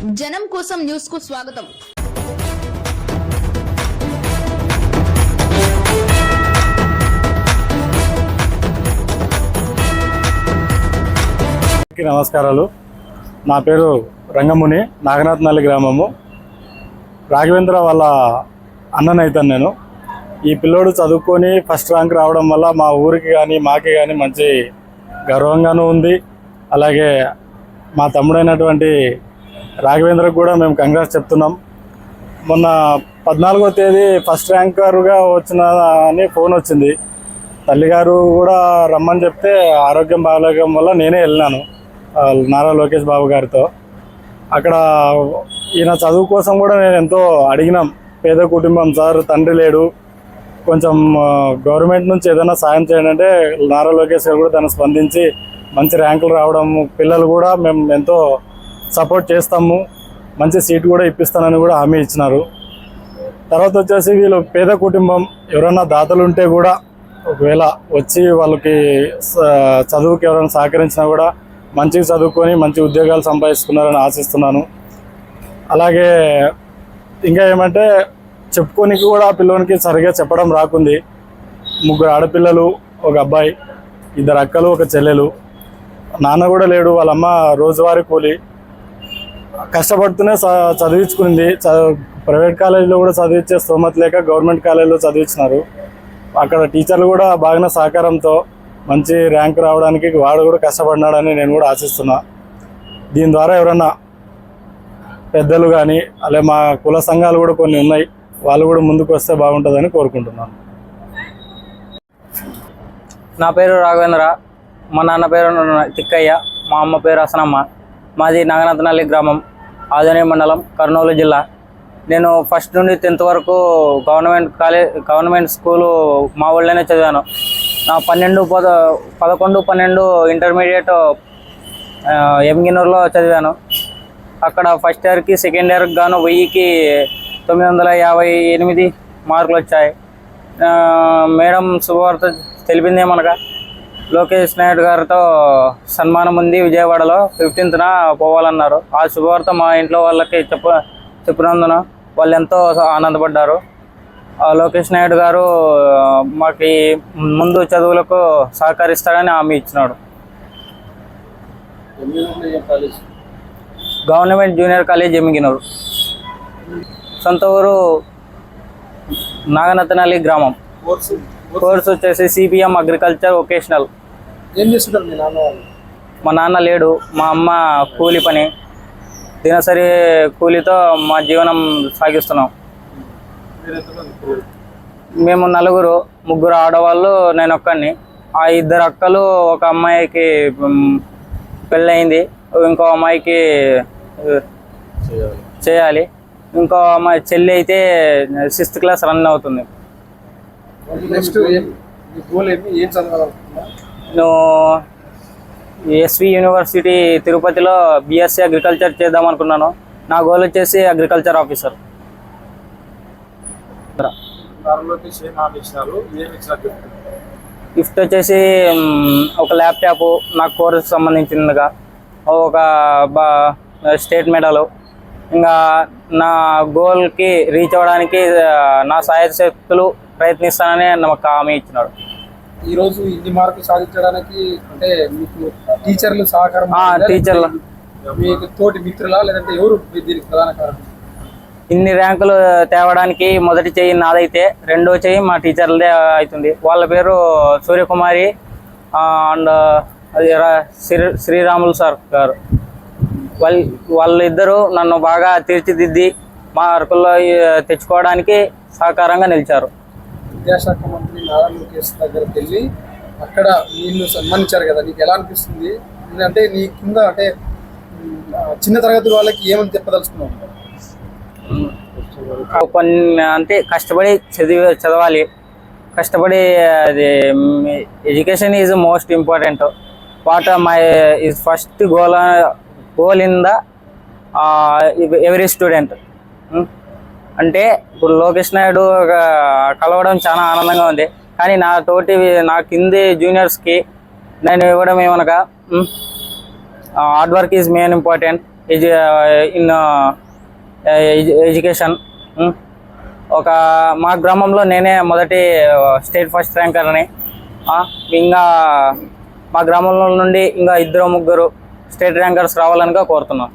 జనం కోసం న్యూస్కు స్వాగతం. నమస్కారాలు. నా పేరు రంగముని నాగనాథనల్లి గ్రామము. రాఘవేంద్ర వాళ్ళ అన్ననైతాను నేను. ఈ పిల్లోడు చదువుకొని ఫస్ట్ ర్యాంక్ రావడం వల్ల మా ఊరికి కానీ మాకి కానీ మంచి గర్వంగానూ ఉంది. అలాగే మా తమ్ముడైనటువంటి రాఘవేంద్రకు కూడా మేము కంగ్రాస్ చెప్తున్నాం. మొన్న పద్నాలుగో తేదీ ఫస్ట్ ర్యాంకర్గా వచ్చిన అని ఫోన్ వచ్చింది. తల్లిగారు కూడా రమ్మని చెప్తే ఆరోగ్యం బాగలేకం వల్ల నేనే వెళ్ళినాను నారా లోకేష్ బాబు గారితో. అక్కడ ఈయన చదువు కోసం కూడా నేను ఎంతో అడిగినాం. పేద కుటుంబం సార్ తండ్రి లేడు. కొంచెం గవర్నమెంట్ నుంచి ఏదైనా సాయం చేయండి అంటే నారా లోకేష్ గారు కూడా తను స్పందించి మంచి ర్యాంకులు రావడం పిల్లలు కూడా మేము ఎంతో సపోర్ట్ చేస్తాము. మంచి సీట్ కూడా ఇప్పిస్తానని కూడా హామీ ఇచ్చినారు. తర్వాత వచ్చేసి వీళ్ళు పేద కుటుంబం ఎవరైనా దాతలు ఉంటే కూడా ఒకవేళ వచ్చి వాళ్ళకి స- చదువుకి ఎవరైనా సహకరించినా కూడా మంచిగా చదువుకొని మంచి ఉద్యోగాలు సంపాదిస్తున్నారని ఆశిస్తున్నాను. అలాగే ఇంకా ఏమంటే చెప్పుకోనికి కూడా ఆ పిల్లోనికి సరిగా చెప్పడం రాకుంది. ముగ్గురు ఆడపిల్లలు ఒక అబ్బాయి ఇద్దరు అక్కలు ఒక చెల్లెలు. నాన్న కూడా లేడు వాళ్ళమ్మ రోజువారీ కూలి. కష్టపడుతూనే చ- చదివించుకుంది. చ- ప్రైవేట్ కాలేజీలో కూడా చదివించే స్తోమత లేక గవర్నమెంట్ కాలేజీలో చదివించినారు. అక్కడ టీచర్లు కూడా బాగానే సహకారంతో మంచి ర్యాంక్ రావడానికి వాడు కూడా కష్టపడినాడని నేను కూడా ఆశిస్తున్నా. దీని ద్వారా ఎవరన్నా పెద్దలు కానీ అలాగే మా కుల సంఘాలు కూడా కొన్ని ఉన్నాయి. వాళ్ళు కూడా ముందుకు వస్తే బాగుంటుందని కోరుకుంటున్నాను. నా పేరు రాఘవేంద్ర. మా నాన్న పేరు తిక్కయ్య. మా అమ్మ పేరు అసనమ్మ. మాది నాగనాథనల్లి గ్రామం ఆదోని మండలం కర్నూలు జిల్లా. నేను ఫస్ట్ నుండి టెన్త్ వరకు గవర్నమెంట్ కాలేజ్ గవర్నమెంట్ స్కూలు మా ఊళ్ళోనే చదివాను. నా పన్నెండు పద పదకొండు పన్నెండు ఇంటర్మీడియట్ ఎమ్గినూర్లో చదివాను. అక్కడ ఫస్ట్ ఇయర్కి సెకండ్ ఇయర్కి గాను వెయ్యికి తొమ్మిది వందల యాభై ఎనిమిది మార్కులు వచ్చాయి మేడం శుభవార్త తెలిపింది ఏమనగా లోకేష్ నాయుడు గారితో సన్మానం ఉంది విజయవాడలో. ఫిఫ్టీన్త్న పోవాలన్నారు. ఆ శుభవార్త మా ఇంట్లో వాళ్ళకి చెప్ప చెప్పినందున వాళ్ళు ఎంతో ఆనందపడ్డారు. ఆ లోకేష్ నాయుడు గారు మాకు ముందు చదువులకు సహకరిస్తాడని హామీ ఇచ్చినాడు. గవర్నమెంట్ జూనియర్ కాలేజ్ ఎమిగినూరు సొంత ఊరు నాగనతనల్లి గ్రామం. కోర్సు కోర్స్ వచ్చేసి సిపిఎం అగ్రికల్చర్ వొకేషనల్. ఏం చేస్తుంటారు మీ నాన్న వాళ్ళు? మా నాన్న లేడు మా అమ్మ కూలి పని. దినసరి కూలితో మా జీవనం సాగిస్తున్నాం? మేము నలుగురు ముగ్గురు ఆడవాళ్ళు నేను ఒక్కడిని. ఆ ఇద్దరు అక్కలు ఒక అమ్మాయికి పెళ్ళయింది. ఇంకో అమ్మాయికి చేయాలి. ఇంకో అమ్మాయి చెల్లి అయితే సిక్స్త్ క్లాస్ రన్ అవుతుంది. నెక్స్ట్ ఏం గోల్ చదవాలనుకుంటున్నా నేను ఎస్వి యూనివర్సిటీ తిరుపతిలో బీఎస్సీ అగ్రికల్చర్ చేద్దాం అనుకున్నాను. నా గోల్ వచ్చేసి అగ్రికల్చర్ ఆఫీసర్ గిఫ్ట్ వచ్చేసి ఒక ల్యాప్టాప్ నా కోర్స్ సంబంధించిందిగా. ఒక బా స్టేట్ మెడల్ ఇంకా నా గోల్కి రీచ్ అవ్వడానికి నా సాయశక్తులు ప్రయత్నిస్తానని నాకు హామీ ఇచ్చినాడు. ఈ రోజు ఇన్ని మార్కులు సాధించడానికి అంటే మీకు టీచర్లు సహకారం? టీచర్ల. మీకు తోటి మిత్రులా? లేదంటే ఎవరు మీ దీనికి ప్రధాన కారణం ఇన్ని ర్యాంకులు తేవడానికి మొదటి చెయ్యి నాదైతే రెండో చెయ్యి మా టీచర్లదే అవుతుంది. వాళ్ళ పేరు సూర్యకుమారి అండ్ అది శ్రీ శ్రీరాములు సార్ గారు. వాళ్ళ వాళ్ళిద్దరూ నన్ను బాగా తీర్చిదిద్ది మార్కుల్లో ఈ, తెచ్చుకోవడానికి సహకారంగా నిలిచారు. విద్యాశాఖ నారా లోకేష్ దగ్గరికి వెళ్ళి అక్కడ నిన్ను సన్మానించారు కదా నీకు ఎలా అనిపిస్తుంది? అంటే నీ కింద అంటే చిన్న తరగతి వాళ్ళకి ఏమని చెప్పదలుచుకున్నావు? కొన్ని అంటే కష్టపడి చదివి చదవాలి. కష్టపడి అది education is most important. What my is first goal goal in the every student. అంటే ఇప్పుడు లోకేష్ నాయుడు ఒక కలవడం చాలా ఆనందంగా ఉంది. కానీ నా తోటి నా కింది జూనియర్స్కి నేను ఇవ్వడం ఏమనగా hard work is main important edu in education ఒక మా గ్రామంలో నేనే మొదటి స్టేట్ ఫస్ట్ ర్యాంకర్ని ఇంకా మా గ్రామంలో నుండి ఇంకా ఇద్దరు ముగ్గురు స్టేట్ ర్యాంకర్స్ రావాలనిగా కోరుతున్నాను.